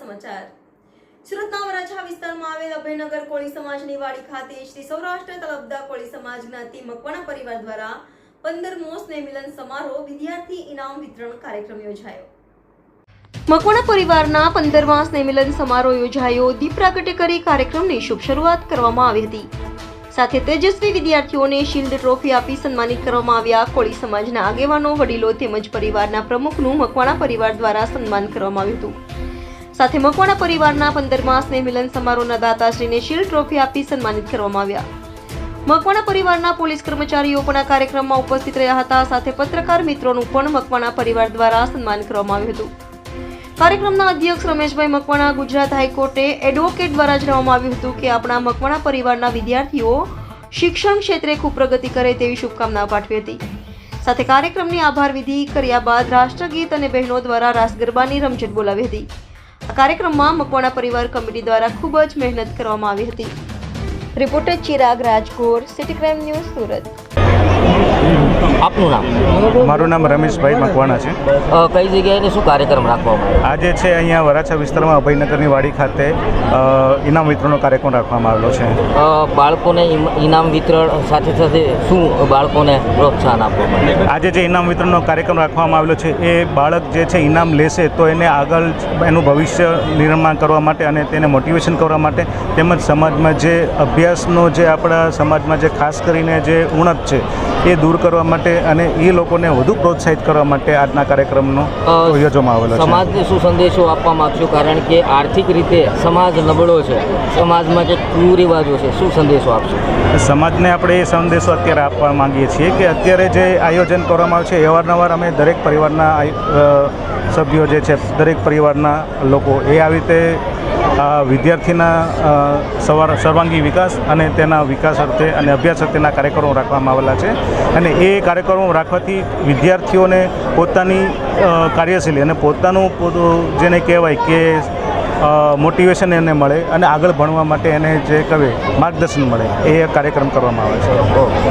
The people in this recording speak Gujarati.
સમાચાર. સુરતના વરાછા વિસ્તારમાં આવેલ અભયનગર કોળી સમાજની વાડી ખાતે શ્રી સૌરાષ્ટ્ર તલબદા કોળી સમાજ જ્ઞાતિ મકવાણા પરિવાર દ્વારા પંદરમો સ્નેહ મિલન સમારોહ વિદ્યાર્થી ઇનામ વિતરણ કાર્યક્રમ યોજાયો. મકવાણા પરિવારના પંદરમા સ્નેહમિલન સમારોહ યોજાયો. દીપ પ્રાગટ્ય કરી કાર્યક્રમની શુભ શરૂઆત કરવામાં આવી હતી. સાથે તેજસ્વી વિદ્યાર્થીઓને શિલ્ડ ટ્રોફી આપી સન્માનિત કરવામાં આવ્યા. કોળી સમાજના આગેવાનો, વડીલો તેમજ પરિવારના પ્રમુખનું મકવાણા પરિવાર દ્વારા સન્માન કરવામાં આવ્યું હતું. સાથે મકવાણા પરિવારના પંદરમા સ્નેહમિલન સમારોહના દાતાશ્રીને શિલ્ડ ટ્રોફી આપી સન્માનિત કરવામાં આવ્યા. મકવાણા પરિવારના પોલીસ કર્મચારીઓ પણ આ કાર્યક્રમમાં ઉપસ્થિત રહ્યા હતા. સાથે પત્રકાર મિત્રોનું પણ મકવાણા પરિવાર દ્વારા સન્માન કરવામાં આવ્યું હતું. કાર્યક્રમના અધ્યક્ષ રમેશભાઈ મકવાણા, ગુજરાત હાઈકોર્ટે એડવોકેટ દ્વારા જણાવવામાં આવ્યું હતું કે આપણા મકવાણા પરિવારના વિદ્યાર્થીઓ શિક્ષણ ક્ષેત્રે ખૂબ પ્રગતિ કરે તેવી શુભકામના પાઠવી હતી. સાથે કાર્યક્રમની આભાર વિધિ કર્યા બાદ રાષ્ટ્રગીત અને બહેનો દ્વારા રાસ ગરબાની રમઝટ બોલાવી હતી. આ કાર્યક્રમમાં મકવાણા પરિવાર કમિટી દ્વારા ખૂબ જ મહેનત કરવામાં આવી હતી. Reporter Chirag Rajgor, city crime news Surat. આપનું નામ? મારું નામ રમેશભાઈ મકવાણા છે. કઈ જગ્યાએ શું કાર્યક્રમ રાખવામાં આજે છે અહીંયા વરાછા વિસ્તારમાં અભયનગરની વાડી ખાતે ઇનામ વિતરણનો કાર્યક્રમ રાખવામાં આવેલો છે. બાળકોને ઇનામ વિતરણ સાથે સાથે શું બાળકોને પ્રોત્સાહન આપવામાં આજે જે ઇનામ વિતરણનો કાર્યક્રમ રાખવામાં આવેલો છે એ બાળક જે છે ઇનામ લેશે તો એને આગળ એનું ભવિષ્ય નિર્માણ કરવા માટે અને તેને મોટિવેશન કરવા માટે તેમજ સમાજમાં જે અભ્યાસનો જે આપણા સમાજમાં જે ખાસ કરીને જે ઉણપ છે એ દૂર કરવા માટે અને એ લોકોને વધુ પ્રોત્સાહિત કરવા માટે આજના કાર્યક્રમનો યોજવામાં આવેલો છે. સમાજને શું સંદેશો આપવા માગશો? કારણ કે આર્થિક રીતે સમાજ નબળો છે. સમાજમાં જે કુરિવાજો છે શું સંદેશો આપશો? સમાજને આપણે એ સંદેશો અત્યારે આપવા માંગીએ છીએ કે અત્યારે જે આયોજન કરવામાં આવે છે અવારનવાર અમે દરેક પરિવારના સભ્યો જે છે દરેક પરિવારના લોકો એ આવી રીતે આ વિદ્યાર્થીના સવાર, સર્વાંગી વિકાસ અને તેના વિકાસ અર્થે અને અભ્યાસ અર્થેના કાર્યક્રમો રાખવામાં આવેલા છે. અને એ કાર્યક્રમો રાખવાથી વિદ્યાર્થીઓને પોતાની કાર્યશૈલી અને પોતાનું પોતું, જેને કહેવાય કે મોટિવેશન એને મળે અને આગળ ભણવા માટે એને જે કહે માર્ગદર્શન મળે, એ કાર્યક્રમ કરવામાં આવે છે.